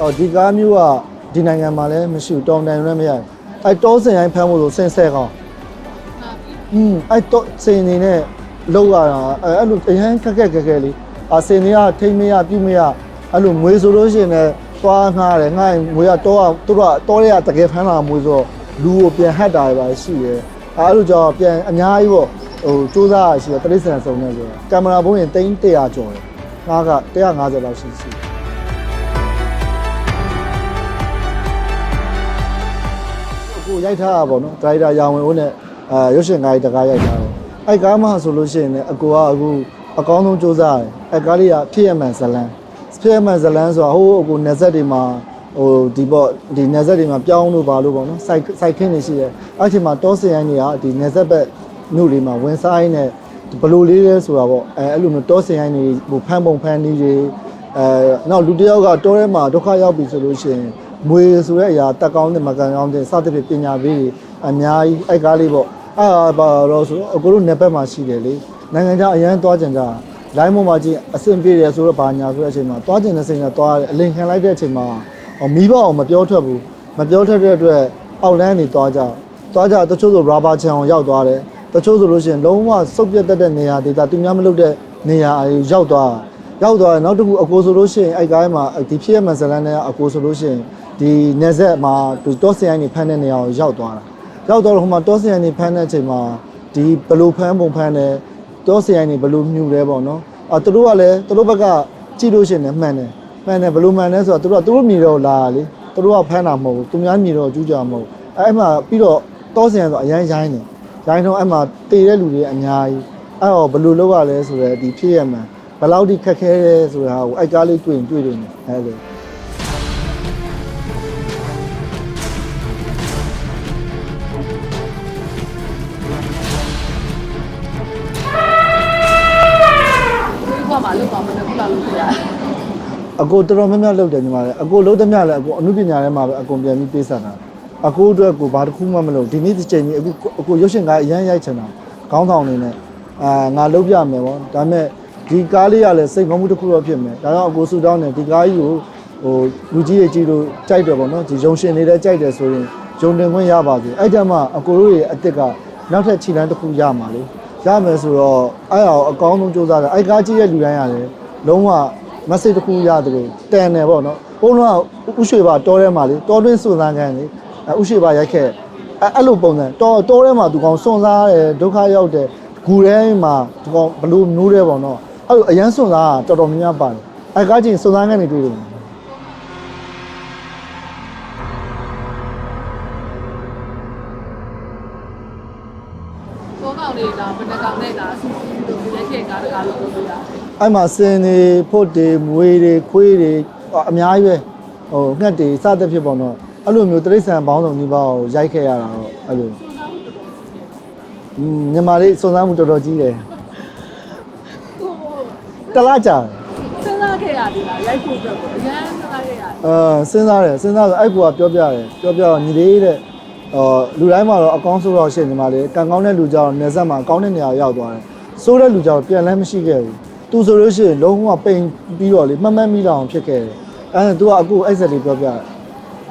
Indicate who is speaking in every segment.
Speaker 1: အော်ဒီကားမျိုးကဒီနိုင်ငံမှာလည်းမရှိဘူးတောင်တန်လည်းမရဘူးအဲတောစင်တိုင်းဖမ်းဖို့ဆိုစင်ဆက်ကောင်းอืมအဲတောစင်နေနဲ့လောက်ရတာအဲအဲ့လိုအရန်ခက်ခက်ခက်ခက်လေးအစင်တွေကထိမရပြုမရအဲ့လိုမွေဆိုလို့ရှိရင်လည်းသွားငှားတယ်ငှားရင်မွေကတောကသူတို့ကတောတွေကတကယ်ဖမ်းလာမွေဆိုတော့လူကိုပြန်ဟတ်တာတွေပါရှိတယ်အဲ့လိုကြောင့်ပြန်အများကြီးပေါ့ဟိုစူးစမ်းရရှိတယ်တိရစ္ဆာန်စုံနေဆိုတာကင်မရာဘုံရင်300ကျော်တယ်ငှားက150လောက်ရှိရှိတယ် ကိုရိုက်ထားတာပေါ့နော်ဒရိုက်တာရောင်ဝင်ဦးနဲ့အဲရုပ်ရှင်ကားကြီးတကားရိုက်ထားတယ်အဲ့ကားမှဆိုလို့ရှိရင်လည်းအကိုကအခုအကောင်းဆုံးစူးစမ်းတယ်အဲ့ကားလေးကဖြစ်ရမှန်ဇလန်းဖြစ်ရမှန်ဇလန်းဆိုတာဟိုးအကိုနေဆက်တွေမှာဟိုဒီပေါ့ဒီနေဆက်တွေမှာပြောင်းလို့ပါလို့ပေါ့နော်စိုက်စိုက်ခင်းနေရှိတယ်အဲ့ချိန်မှာတောစင်ရိုင်းတွေကဒီနေဆက်ဘက်မြို့လေးမှာဝင်ဆိုင်နဲ့ဘလိုလေးလဲဆိုတာပေါ့အဲအဲ့လိုမျိုးတောစင်ရိုင်းတွေဟိုဖမ်းပုံဖမ်းနည်းတွေအဲနောက်လူတစ်ယောက်ကတောထဲမှာဒုက္ခရောက်ပြီဆိုလို့ရှိရင် မွေဆိုတဲ့အရာတက်ကောင်းတဲ့မကန်ကောင်းတဲ့စသဖြင့်ပညာပေးတွေအများကြီးအဲ့ကားလေးပေါ့အဲ့ဒါပါတော့ဆိုအကိုတို့နယ်ဘက်မှာရှိတယ်လေနိုင်ငံခြားအရန်သွားကြတာလိုင်းမမှာကြည့်အဆင်ပြေတယ်ဆိုတော့ဘာညာဆိုတဲ့အချိန်မှာသွားကျင်တဲ့စိတ်နဲ့သွားတယ်အလင်ခံလိုက်တဲ့အချိန်မှာမီးပေါအောင်မပြောထွက်ဘူးမပြောထွက်တဲ့အတွက်အောက်လန်းနေသွားကြသွားကြတချို့ဆို rubber ချန်အောင်ရောက်သွားတယ်တချို့ဆိုလို့ရှိရင်လုံးဝစုပ်ပြတ်တတ်တဲ့နေရာဒေသသူများမလုပ်တဲ့နေရာအရောက်သွားရောက်သွားနောက်တစ်ခုအကိုဆိုလို့ရှိရင်အဲ့ကားမှာဒီဖြစ်ရမှန်ဇလန်နဲ့အကိုဆိုလို့ရှိရင် ဒီနေဆက်မှာသူတောစင်ရိုင်းနေဖမ်းတဲ့နေရာကိုရောက်သွားတာရောက်တော့ဟိုမှာတောစင်ရိုင်းနေဖမ်းတဲ့အချိန်မှာဒီဘလူဖမ်းပုံဖမ်းတယ်တောစင်ရိုင်းနေဘလူမြူတယ်ပေါ့နော်အာသူတို့ကလည်းသူတို့ဘက်ကကြည့်လို့ရှိရင်လည်းမှန်တယ်မှန်တယ်ဘလူမှန်တယ်ဆိုတော့သူတို့ကသူတို့မြည်တော့လာလေသူတို့ကဖမ်းတာမဟုတ်ဘူးသူများမြည်တော့ကျူးကြမဟုတ်အဲ့အဲ့မှာပြီးတော့တောစင်ရိုင်းဆိုအရန်ရိုင်းတယ်ရိုင်းတော့အဲ့မှာတည်တဲ့လူတွေအများကြီးအဲ့တော့ဘလူလောက်ရလဲဆိုတော့ဒီဖြစ်ရမှန်ဘယ်လောက်ထိခက်ခဲရဲဆိုတာကိုအဲ့ကားလေးတွေ့ရင်တွေ့တယ်အဲ့လို အကိုတော်တော်များများလုပ်တယ်ညီမလေးအကိုလုပ်သမျှလည်းအကိုအမှုပညာထဲမှာပဲအကုန်ပြန်ပြီးပေးဆက်တာအကိုအတွက်ကိုဘာတစ်ခုမှမလုပ်ဒီနေ့ဒီချိန်ကြီးအခုအကိုရုပ်ရှင်ကားအရန်ရိုက်ချင်တာခေါင်းဆောင်နေနဲ့အာငါလုပ်ပြမယ်ပေါ့ဒါပေမဲ့ဒီကားလေးကလည်းစိတ်ကောင်းမှုတစ်ခုတော့ဖြစ်မယ်ဒါကြောင့်အကိုဆူတောင်းတယ်ဒီကားကြီးကိုဟိုလူကြီးရဲ့ကြီးလို့ကြိုက်တယ်ပေါ့နော်ဒီရုံရှင်နေတဲ့ကြိုက်တယ်ဆိုရင်ဂျုံတင်ခွင့်ရပါစေအဲ့ကြမှာအကိုတို့ရဲ့အစ်စ်ကနောက်ထပ်ခြေလမ်းတစ်ခုရမှာလေရမယ်ဆိုတော့အဲ့အောင်အကောင်းဆုံးစူးစမ်းတယ်အဲ့ကားကြီးရဲ့လူတိုင်းရတယ်လုံးဝ မက်ဆေ့တစ်ခုရတယ်လို့တန်တယ်ပေါ့နော်ဘုန်းတော်ကဥရွှေပါတောထဲမှာလေတောတွင်းစွန့်စားခံလေဥရွှေပါရိုက်ခဲ့အဲအဲ့လိုပုံစံတောတောထဲမှာသူကောင်စွန့်စားတယ်ဒုက္ခရောက်တယ်ဂူထဲမှာသူကောင်ဘလို့နိုးတယ်ပေါ့နော်အဲ့လိုအရန်စွန့်စားတာတော်တော်များများပါတယ်အဲကားချင်းစွန့်စားခံနေတွေ့တယ်
Speaker 2: ကိုကောင်လေးဒါဘယ်နှကောင်နဲ့ဒါဆိုလက်ကျက်ကားတကားလုံးလို့ရတယ်
Speaker 1: အဲ့မှာစင်တွေဖုတ်တွေမွေတွေခွေးတွေအများကြီးပဲဟိုငှက်တွေစသဖြင့်ပေါ့နော်အဲ့လိုမျိုးတိရစ္ဆာန်ပေါင်းစုံကြီးပါကိုရိုက်ခဲ့ရတာတော့အဲ့လိုမြန်မာလေးစုံစမ်းမှုတော်တော်ကြီးတယ်
Speaker 2: ကို
Speaker 1: တလားကြာတယ်
Speaker 2: စဉ်းစားခဲ့ရသေးလားရိုက်ဖို့အတွက်ကိုအရင်စဉ်းစားခဲ့ရတယ်
Speaker 1: အဲစဉ်းစားတယ်စဉ်းစားဆိုအဲ့ကူကပြောပြတယ်ပြောပြတော့ညီလေးတဲ့ အော်လူတိုင်းမှာတော့အကောင်းဆိုးတော့ရှင်းနေမှာလေကံကောင်းတဲ့လူကြောင့်နေဆက်မှာကောင်းတဲ့နေရာရောက်သွားတယ်ဆိုးတဲ့လူကြောင့်ပြန်လဲမရှိခဲ့ဘူးသူဆိုလို့ရှိရင်လုံးဝပိန်ပြီးတော့လေမှတ်မှတ်မိတော့ဖြစ်ခဲ့တယ်အဲ့ဒါ तू ကအခုအဲ့ဆက်လေးပြောပြတယ်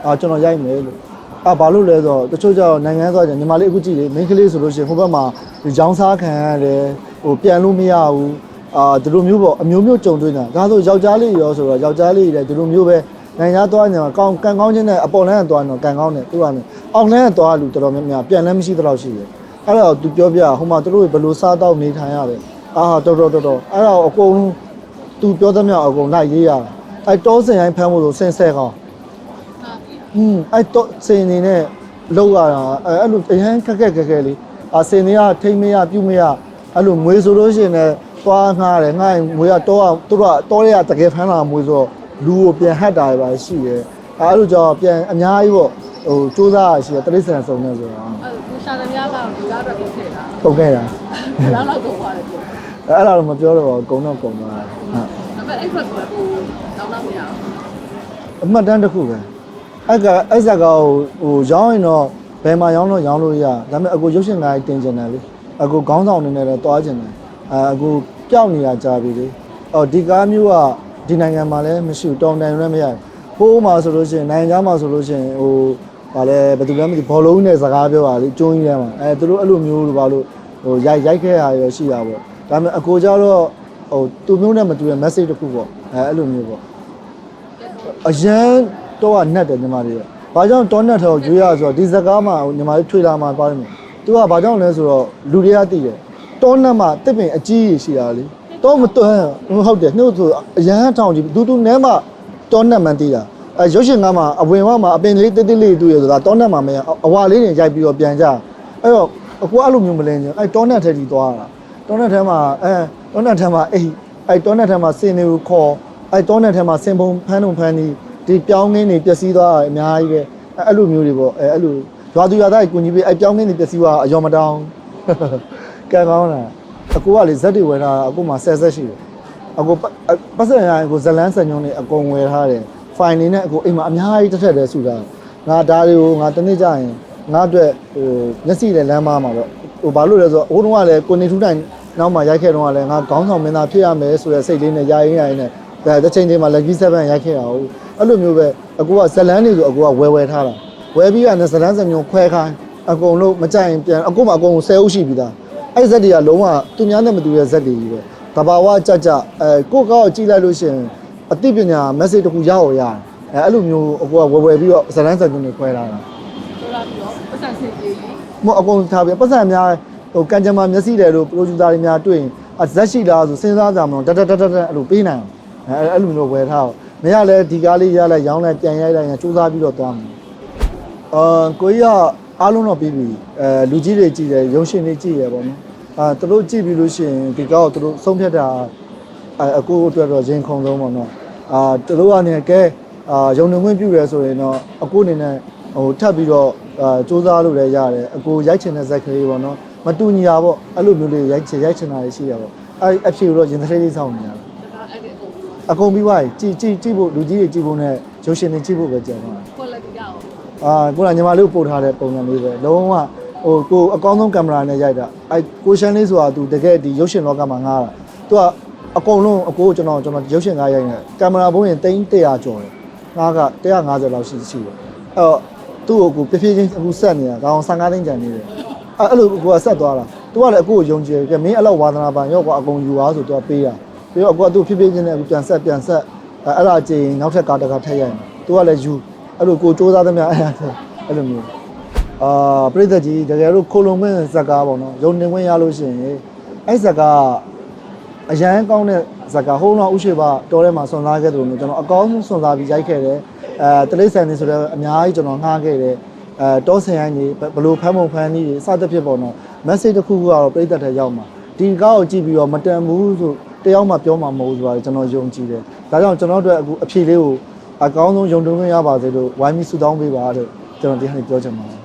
Speaker 1: အာကျွန်တော်ရိုက်မယ်လို့အာဘာလို့လဲဆိုတော့တချို့ကြောင့်နိုင်ငံဆိုတော့ညီမလေးအခုကြည့်လေမိန်းကလေးဆိုလို့ရှိရင်ဟိုဘက်မှာဒီကြောင်းစားခံရတယ်ဟိုပြန်လို့မရဘူးအာဒီလိုမျိုးပေါ့အမျိုးမျိုးကြုံတွေ့နေတာဒါဆိုယောက်ျားလေးရောဆိုတော့ယောက်ျားလေးတွေလည်းဒီလိုမျိုးပဲ နိုင်ငံသားသွားနေမှာကောင်းကန်ကောင်းချင်းနဲ့အပေါ်လန်းကသွားနေတော့ကန်ကောင်းတယ်သူကလည်းအောက်လန်းကသွားလူတော်တော်များများပြန်လည်းမရှိတော့ရှိတယ်အဲ့တော့သူပြောပြဟိုမှာသူတို့ဘယ်လိုစားတော့နေထိုင်ရလဲအာတော်တော်တော်တော်အဲ့တော့အကုန်လုံးသူပြောသမျှအကုန်လိုက်ရေးရတာအဲ့တောစင်ရိုင်းဖမ်းဖို့ဆိုစင်ဆဲကောင်း
Speaker 2: ဟာပြီ
Speaker 1: อืมအဲ့တော့စင်နေနဲ့လောက်ရတာအဲ့အဲ့လိုအရန်ခက်ခက်ခက်ခဲလေးအာစင်နေကထိမ့်မရပြုတ်မရအဲ့လိုမွေးဆိုလို့ရှိရင်လည်းသွားငှားတယ်ငှားရင်မွေးကတော့သူတို့ကတောတွေကတကယ်ဖမ်းလာမွေးဆိုတော့ လူကိုပြန်ဟတ်တာတွေပါရှိတယ်အဲ့လိုကြောင့်ပြန်အများကြီးပေါ့ဟိုစူးစမ်းရရှိတယ်တရိษံစုံနေဆိုတော့
Speaker 2: အဲ့ဒါရှာသမျှကတော့ဒီကားတော့ဖြစ်တာ
Speaker 1: ပုံခဲ့တာ
Speaker 2: ဘယ်လောက်တော့ပါတယ်ပြော
Speaker 1: အဲ့ဒါတော့မပြောတော့ဘူးကုံတော့ကုံသွားတယ်ဟုတ်
Speaker 2: ဒါပေမဲ့အဲ့ဘက်ကကိုတောင်းတော့မရဘူး
Speaker 1: အမှတ်တမ်းတစ်ခုပဲအဲ့ကအဲ့ဇက်ကဟိုဟိုရောင်းရင်တော့ဘယ်မှာရောင်းလို့ရောင်းလို့ရဒါပေမဲ့အကူရုပ်ရှင်ကားကြီးတင်ကျင်တယ်လေအကူခေါင်းဆောင်အနေနဲ့လည်းတွားကျင်တယ်အဲအကူပျောက်နေတာကြာပြီလေအော်ဒီကားမျိုးက ဒီနိုင်ငံမှာလည်းမရှိဘူးတောင်တန်လည်းမရဘူးဖိုးမှာဆိုလို့ရှိရင်နိုင်ငံခြားမှာဆိုလို့ရှိရင်ဟိုဗာလဲဘယ်သူလဲမသိဘောလုံးနဲ့စကားပြောတာလေကျုံးကြီးထဲမှာအဲသူတို့အဲ့လိုမျိုးလိုပါလို့ဟိုရိုက်ရိုက်ခဲ့ရရောရှိတာပေါ့ဒါပေမဲ့အကိုကြတော့ဟိုသူမျိုးနဲ့မတူတဲ့ message တစ်ခုပေါ့အဲအဲ့လိုမျိုးပေါ့အရန်တော့ကနှက်တယ်ညီမလေးကဘာကြောင့်တောနှက်ထော်ရွေးရဆိုတော့ဒီစကားမှာညီမလေးထွေလာမှာပါတယ်မယ်သူကဘာကြောင့်လဲဆိုတော့လူတွေကသိတယ်တောနှက်မှာတစ်ပင်အကြီးကြီးရှိတာလေ တော့မတွန်းဟုတ်တယ်နှုတ်ဆိုအရန်ထောင်ကြီးဒူးဒူးနဲမှာတောနှက်မှန်သိတာအဲရုပ်ရှင်ကားမှာအဝင်ဝမှာအပင်လေးတိတိလေးတူရဆိုတာတောနှက်မှာမရအဝါလေးတွေရိုက်ပြီးတော့ပြန်ကြအဲ့တော့အကူအဲ့လိုမျိုးမလဲညအဲတောနှက်ထဲကြီးသွားတာတောနှက်ထဲမှာအဲတောနှက်ထဲမှာအေးအဲတောနှက်ထဲမှာစင်နေကိုခေါ်အဲတောနှက်ထဲမှာစင်ပုံဖမ်းုံဖမ်းနေဒီပြောင်းငင်းနေပျက်စီးသွားတာအများကြီးပဲအဲအဲ့လိုမျိုးတွေပေါ့အဲအဲ့လိုရွာသူရွာသားကြီးကုညီပေးအဲပြောင်းငင်းနေပျက်စီးသွားအယောမတောင်းကဲကောင်းလား အကူကလေဇက်တွေဝယ်ထားတာအကူမှာဆက်ဆက်ရှိတယ်အကူပတ်စံရရင်အကူဇလန်းစံညုံနေအကုန်ဝယ်ထားတယ်ဖိုင်နေနဲ့အကူအိမ်မှာအများကြီးတစ်ထက်တည်းစုထားငါဒါတွေကိုငါတနေ့ကျရင်ငါအတွက်ဟိုမျက်စိနဲ့လမ်းမမှာပေါ့ဟိုဘာလို့လဲဆိုတော့ဟိုတုန်းကလည်းကိုနေထူးတိုင်းနောက်မှရိုက်ခဲ့တော့ကလည်းငါခေါင်းဆောင်မင်းသားဖြစ်ရမယ်ဆိုတဲ့စိတ်လေးနဲ့ယာရင်းယာရင်းနဲ့ဒါတစ်ချိန်တည်းမှာ lucky 7ရိုက်ခဲ့တာဟုတ်အဲ့လိုမျိုးပဲအကူကဇလန်းတွေဆိုအကူကဝယ်ဝယ်ထားတာဝယ်ပြီးရတယ်ဇလန်းစံညုံခွဲခိုင်းအကုန်လုံးမကြိုက်ရင်ပြန်အကူမှအကုန်10အုပ်ရှိပြီးသား အဲ့ဇက်တွေကလုံးဝသူများနဲ့မတူတဲ့ဇက်တွေကြီးပဲတဘာဝကြကြအဲကိုယ့်ကောက်ကြည့်လိုက်လို့ရှိရင်အသိပညာ message တစ်ခုရအောင်ရတယ်အဲအဲ့လိုမျိုးအကူကဝယ်ဝယ်ပြီးတော့ဇလန်းစံကျုံတွေခွဲထားတာ
Speaker 2: ဆိုလာပြီးတော့ပတ်စံစင်ကြီးကြီး
Speaker 1: မဟုတ်အကုန်ထားပြီးပတ်စံအများဟိုကန်ဂျမာမျက်စိတယ်လို့ producer တွေများတွေ့ရင်အဇက်ရှိလားဆိုစဉ်းစားကြမလို့တက်တက်တက်တက်အဲ့လိုပေးနိုင်အောင်အဲအဲ့လိုမျိုးဝယ်ထားအောင်မရလဲဒီကားလေးရလဲရောင်းလဲပြန်ရိုက်လိုက်ရင်စူးစမ်းပြီးတော့သွားမယ်အာကိုကြီးက အားလုံးတော့ပြီးပြီအဲလူကြီးတွေကြည့်တယ်ရုံရှင်တွေကြည့်ရပေါ့နော်အာသူတို့ကြည့်ပြီးလို့ရှိရင်ဒီကားကိုသူတို့ဆုံးဖြတ်တာအဲအကူအတွက်တော့ရင်ခုန်ဆုံးပေါ့နော်အာသူတို့ကနေကဲအာရုံနေဝင်ပြုရဲဆိုရင်တော့အကူအနေနဲ့ဟိုထပ်ပြီးတော့အာစူးစမ်းလို့လည်းရတယ်အကူရိုက်ချင်တဲ့ဇက်ကလေးပေါ့နော်မတူညီတာပေါ့အဲ့လိုမျိုးလေးရိုက်ချင်ရိုက်ချင်တာရှိရပေါ့အဲ့အဖြစ်တော့ရင်တစ်လေးစောင့်နေရတယ်
Speaker 2: ဒါကအဲ့ဒီအကုန်ပြီးတော့
Speaker 1: အကုန်ပြီးသွားပြီကြည်ကြည်ကြည့်ဖို့လူကြီးတွေကြည့်ဖို့နဲ့ရုပ်ရှင်တွေကြည့်ဖို့ပဲကြံသွား အာကိုကညီမလေးကိုပို့ထားတဲ့ပုံစံလေးပဲလုံးဝဟိုကိုအကောင်းဆုံးကင်မရာနဲ့ရိုက်တာအဲကိုရှန်လေးဆိုတာသူတကယ်ဒီရုပ်ရှင်လောကမှာငားတာသူကအကုန်လုံးအကိုကျွန်တော်ကျွန်တော်ရုပ်ရှင်ကားရိုက်နေကင်မရာဘုံရင်တိန်း100ကျော်တယ်ငားက150လောက်ရှိရှိတယ်အဲ့တော့သူ့ကိုကိုပြပြချင်းအခုဆက်နေတာဒါအောင်15သိန်းကျန်နေတယ်အဲ့အဲ့လိုကိုကဆက်သွားတာသူကလည်းအကိုကိုယုံကြည်တယ်မင်းအဲ့လောက်ဝါသနာပန်ရောကွာအကုန်ယူသွားဆိုသူကပေးတာပြီးတော့အကိုကသူ့ပြပြချင်းနဲ့အခုပြန်ဆက်ပြန်ဆက်အဲ့အဲ့ဒါကြည့်ရင်နောက်ထပ်ကားတစ်ခါထည့်ရိုက်တယ်သူကလည်းယူ အဲ့လိုကိုစူးစမ်းသမျှအဲ့ဒါအဲ့လိုမျိုးအာပြိသက်ကြီးတကယ်လို့ခိုလုံမင်းဇက်ကားပေါ့နော်ယုံနေဝင်ရလို့ရှိရင်အဲ့ဇက်ကားအရန်ကောင်းတဲ့ဇက်ကားဟိုးတော့ဥရှိပါတော်ထဲမှာစွန်စားခဲ့တယ်လို့မျိုးကျွန်တော်အကောင်းဆုံးစွန်စားပြီးရိုက်ခဲ့တယ်အဲတလိษံနေဆိုတော့အများကြီးကျွန်တော်ငှားခဲ့တယ်အဲတောဆင်ရိုင်းကြီးဘယ်လိုဖမ်းပုံဖမ်းနည်းတွေစသဖြင့်ပေါ့နော် message တစ်ခုခုကတော့ပြိသက်ထဲရောက်မှာဒီကားကိုကြည့်ပြီးတော့မတန်ဘူးဆိုတယောက်မှပြောမှာမဟုတ်ဘူးဆိုတာကျွန်တော်ယုံကြည်တယ်ဒါကြောင့်ကျွန်တော်တို့အခုအဖြေလေးကို အကောင်းဆုံးယုံတုံးခွင့်ရပါစေလို့ဝိုင်းပြီးဆုတောင်းပေးပါလို့ကျွန်တော်ဒီဟာနေပြောချင်ပါတယ်